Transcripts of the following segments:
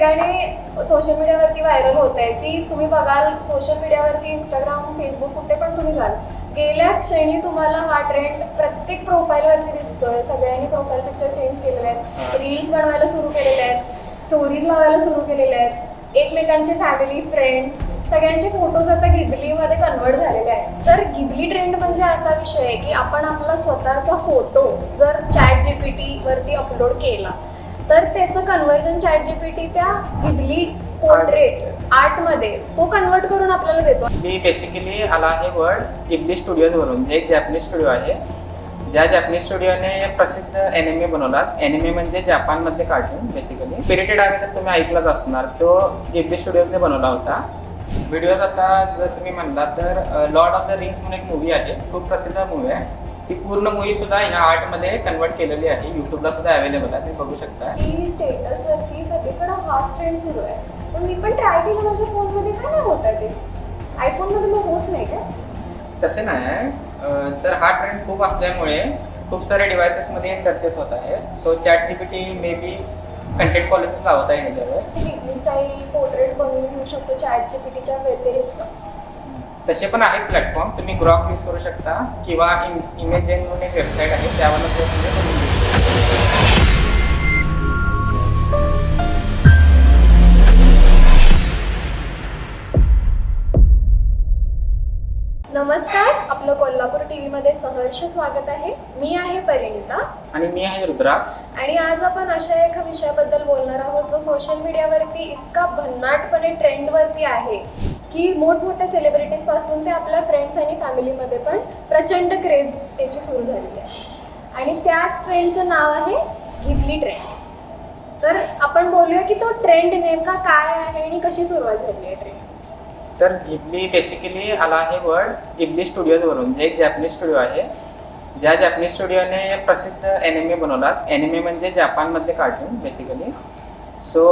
ठिकाणी सोशल मीडियावरती व्हायरल होत आहे की तुम्ही बघाल सोशल मीडियावरती इंस्टाग्राम फेसबुक कुठे पण तुम्ही जाल. गेल्या क्षणी तुम्हाला हा ट्रेंड प्रत्येक प्रोफाईलवरती दिसतोय. सगळ्यांनी प्रोफाईल पिक्चर चेंज केलेले आहेत. रील्स बनवायला सुरू केलेले आहेत. स्टोरीज लावायला सुरू केलेले आहेत. एकमेकांचे फॅमिली फ्रेंड्स सगळ्यांचे फोटोज आता गिबलीमध्ये कन्वर्ट झालेले आहेत. तर गिबली ट्रेंड म्हणजे असा विषय आहे की आपण आपला स्वतःचा फोटो जर चॅट जीपीटी वरती अपलोड केला तर त्याचं कन्व्हर्जन चॅट जीपीटी त्या गिबली पोर्ट्रेट आर्टमध्ये तो कन्वर्ट करून आपल्याला देतो. मी बेसिकली आला आहे वर्ड इबली स्टुडिओजवरून जे एक जॅपनीज स्टुडिओ आहे. ज्या जॅपनीज स्टुडिओने प्रसिद्ध एनिमे बनवलात. एनिमे म्हणजे जपानमधले कार्टून बेसिकली स्पिरिटेड आहे तर तुम्ही ऐकलंच असणार. तो इबली स्टुडिओजने बनवला होता. व्हिडिओज आता जर तुम्ही म्हणलात तर लॉर्ड ऑफ द रिंग्स म्हणून एक मूवी आहे. खूप प्रसिद्ध मूवी आहे. ती पूर्ण मूवी सुद्धा ह्या आर्टमध्ये कन्वर्ट केलेली आहे. यूट्यूबला सुद्धा अवेलेबल आहे. तुम्ही बघू शकता. की स्टेटसवरती सगळीकडे हाच ट्रेंड सुरू आहे. पण मी पण ट्राय केलं माझ्या फोनमध्ये काय नाही होत आहे ते? आयफोनमध्ये मग होत नाही का? तसे नाही तर हा ट्रेंड खूप असल्यामुळे खूप साऱ्या डिव्हायसेसमध्ये सर्चेस होत आहे. So chat G P T maybe content policies लावत आहे ह्याच्यावर. स्टाईल पोर्ट्रेट बनवून घेऊ शकतो. चॅट जीपीटीच्या व्यतिरिक्त तसे पण आहेत प्लॅटफॉर्म तुम्ही ग्रॉक यूज करू शकता किंवा इमेजेन म्हणून एक वेबसाईट आहे त्यावर. नमस्कार आपलं कोल्हापूर टीव्ही मध्ये सहर्ष स्वागत आहे. मी आहे परिणिता. आणि मी आहे रुद्राक्ष. आणि आज आपण अशा एका विषयाबद्दल बोलणार आहोत जो सोशल मीडियावरती इतका भन्नाटपणे ट्रेंडवरती आहे. की मोठमोठ्या सेलिब्रिटीजपासून ते आपल्या फ्रेंड्स आणि फॅमिलीमध्ये पण प्रचंड क्रेज त्याची सुरू झालेली आहे. आणि त्याच ट्रेंडचं नाव आहे घिबली ट्रेंड तर आपण बोलूया की तो ट्रेंड नेमका काय आहे आणि कशी सुरुवात झाली आहे ट्रेंडची तर गिबली बेसिकली आला आहे वर्ड गिबली स्टुडिओजवरून जे एक जॅपनीज स्टुडिओ आहे. ज्या जॅपनीज स्टुडिओने प्रसिद्ध एनिमे बनवलात एनिमे म्हणजे जपानमधले कार्टून बेसिकली सो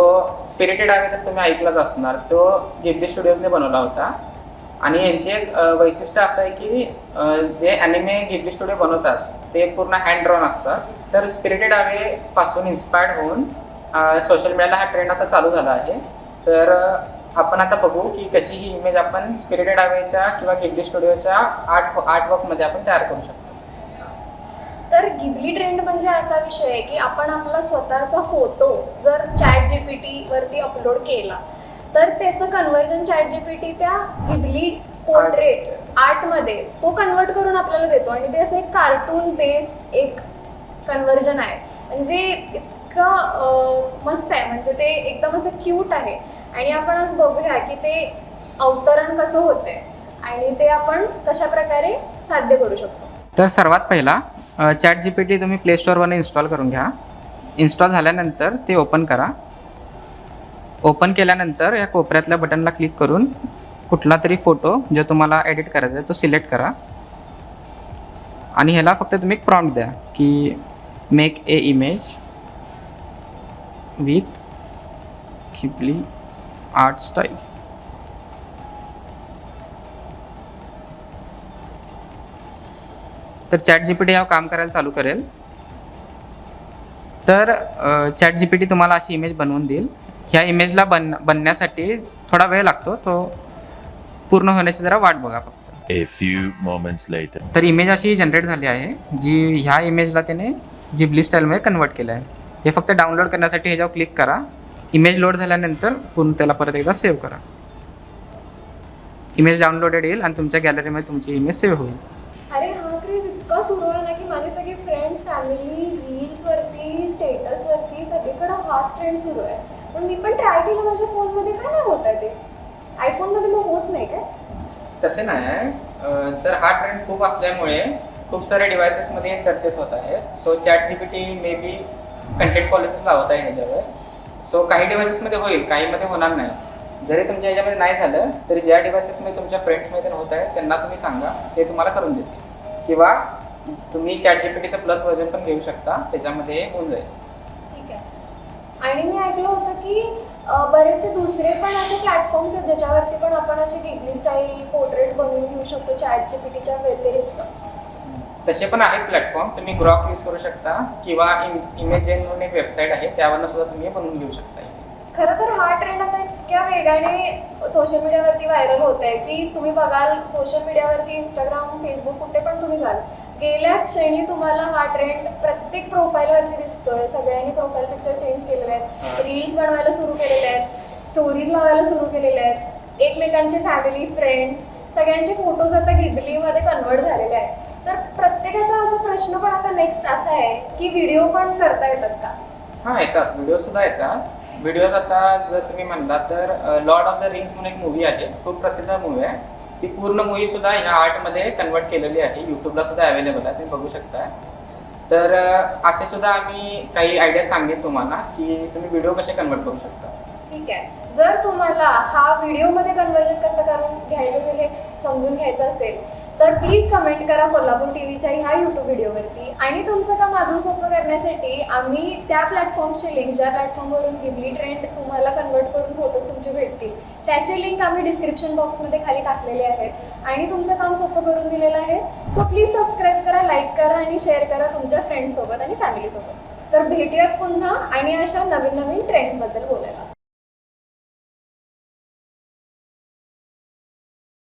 स्पिरिटेड आहे तर तुम्ही ऐकलंच असणार. तो गिबली स्टुडिओजने बनवला होता. आणि यांचे एक वैशिष्ट्य असं आहे की जे अॅनिमे गिबली स्टुडिओ बनवतात ते पूर्ण हँड ड्रॉन असतात. तर स्पिरिटेड आवे पासून इन्स्पायर्ड होऊन सोशल मीडियाला हा ट्रेंड आता चालू झाला आहे. तर आपण आता बघू की कशी ही इमेज आपण स्पिरिटेड आवेच्या किंवा गिबली स्टुडिओच्या आर्ट आर्टवर्कमध्ये आपण तयार करू शकतो. तर गिबली ट्रेंड म्हणजे असा विषय आहे की आपण आपला स्वतःचा फोटो जर चॅट जीपीटी वरती अपलोड केला तर त्याचं कन्व्हर्जन चॅट जीपीटी त्या गिबली पोर्ट्रेट आर्टमध्ये तो कन्वर्ट करून आपल्याला देतो. आणि ते असं एक कार्टून बेस्ड एक कन्व्हर्जन आहे. म्हणजे इतकं मस्त आहे. म्हणजे ते एकदम असं क्यूट आहे. आणि आपण आज बघूया की ते अवतरण कसं होतंय. आणि ते आपण कशा प्रकारे साध्य करू शकतो. तर सर्वात पहिला चॅट जी पी टी तुम्ही प्ले स्टोअरवरून इन्स्टॉल करून घ्या. इन्स्टॉल झाल्यानंतर ते ओपन करा. ओपन केल्यानंतर या कोपऱ्यातल्या बटनला क्लिक करून कुठला तरी फोटो जो तुम्हाला एडिट करायचा आहे तो सिलेक्ट करा. आणि ह्याला फक्त तुम्ही एक प्रॉम्प्ट द्या की make a image with Ghibli art style तर चॅट जी पी टी यावर काम करायला चालू करेल. तर चॅट जी पी टी तुम्हाला अशी इमेज बनवून देईल. ह्या इमेजला बन बनण्यासाठी थोडा वेळ लागतो. तो पूर्ण होण्याची जरा वाट बघा फक्त. A few moments later. तर इमेज अशी जनरेट झाली आहे जी ह्या इमेजला त्याने जिबली स्टाईलमध्ये कन्वर्ट केलं आहे. हे फक्त डाउनलोड करण्यासाठी ह्याच्यावर क्लिक करा. इमेज लोड झाल्यानंतर पुन्हा त्याला परत एकदा सेव्ह करा. इमेज डाउनलोडेड येईल आणि तुमच्या गॅलरीमध्ये तुमची इमेज सेव्ह होईल अरे हा क्रेज इतका सुरू आहे की सगळे फ्रेंड्स फॅमिली रील्सवरती स्टेटसवरती सगळीकडं हाच ट्रेंड सुरू आहे. पण मी पण ट्राय केलं माझ्या फोनमध्ये काय नाही होत आहे ते? आयफोनमध्ये मग होत नाही काय? तसे नाही आहे. तर हा ट्रेंड खूप असल्यामुळे खूप सारे डिव्हायसेसमध्ये सर्चेस होत आहेत. So chat G P T maybe content policies लावत आहे ह्याच्यावर. सो काही डिव्हायसेसमध्ये होईल काहीमध्ये होणार नाही. जरी तुमच्या ह्याच्यामध्ये नाही झालं तरी ज्या डिव्हायसेसमध्ये तुमच्या फ्रेंड्समध्ये होत आहे त्यांना तुम्ही सांगा. ते तुम्हाला करून देतील. किंवा तुम्ही चॅट जी पी टीचं प्लस व्हर्जन पण घेऊ शकता. त्याच्यामध्ये होऊन जाईल. ठीक आहे. आणि मी ऐकलं होतं की अं, बरेचसे दुसरे पण असे प्लॅटफॉर्म्स आहेत ज्याच्यावरती पण आपण असे डिग्री स्टाईल पोर्ट्रेट्स बनवून घेऊ शकतो चॅट जीपीटीच्या व्यतिरिक्त तसे पण आहेत प्लॅटफॉर्म तुम्ही ग्रॉक यूज करू शकता किंवा इमेजेन म्हणून एक वेबसाईट आहे. त्यावरनं सुद्धा तुम्ही बनवून घेऊ शकता. खरं तर हा ट्रेंड आता इतक्या वेगाने सोशल मीडियावरती व्हायरल होत आहे की तुम्ही बघाल सोशल मीडियावरती इंस्टाग्राम फेसबुक कुठे पण तुम्ही जाल गेल्या क्षणी तुम्हाला हा ट्रेंड प्रत्येक प्रोफाईलवरती दिसतोय. सगळ्यांनी प्रोफाईल पिक्चर चेंज केलेले आहेत. रील्स बनवायला सुरू केलेले आहेत. स्टोरीज लावायला सुरू केलेले आहेत. एकमेकांचे फॅमिली फ्रेंड्स सगळ्यांचे फोटोज आता गिबलीमध्ये कन्वर्ट झालेले आहेत. तर प्रत्येकाचा असा प्रश्न पण आता नेक्स्ट असा आहे की व्हिडिओ पण करता येतात का? हा येतात. व्हिडिओ सुद्धा येतात. व्हिडिओज आता जर तुम्ही म्हणलात तर लॉर्ड ऑफ द रिंग्स म्हणून एक मूवी आहे खूप प्रसिद्ध मूवी आहे. ती पूर्ण मूवी सुद्धा ह्या आर्टमध्ये कन्वर्ट केलेली आहे. युट्यूबला सुद्धा अवेलेबल आहे. तुम्ही बघू शकता. तर असे सुद्धा आम्ही काही आयडिया सांगेन तुम्हाला की तुम्ही व्हिडिओ कसे कन्वर्ट करू शकता. ठीक आहे. जर तुम्हाला हा व्हिडिओमध्ये कन्वर्जन कसं करून घ्यायचं हे समजून घ्यायचं असेल तर प्लीज कमेंट करा कोल्हापूर टीव्हीच्या ह्या युट्यूब व्हिडिओवरती आणि तुमचं काम अजून सोपं करण्यासाठी आम्ही त्या प्लॅटफॉर्मची लिंक ज्या प्लॅटफॉर्मवरून गिबली ट्रेंड तुम्हाला कन्वर्ट करून फोटो तुमचे भेटतील त्याची लिंक आम्ही डिस्क्रिप्शन बॉक्समध्ये खाली टाकलेली आहे आणि तुमचं काम सोपं करून दिलेलं आहे. सो प्लीज सबस्क्राईब करा लाईक करा आणि शेअर करा तुमच्या फ्रेंड्ससोबत आणि फॅमिलीसोबत तर भेटूयात पुन्हा आणि अशा नवीन नवीन ट्रेंड्सबद्दल बोलायला.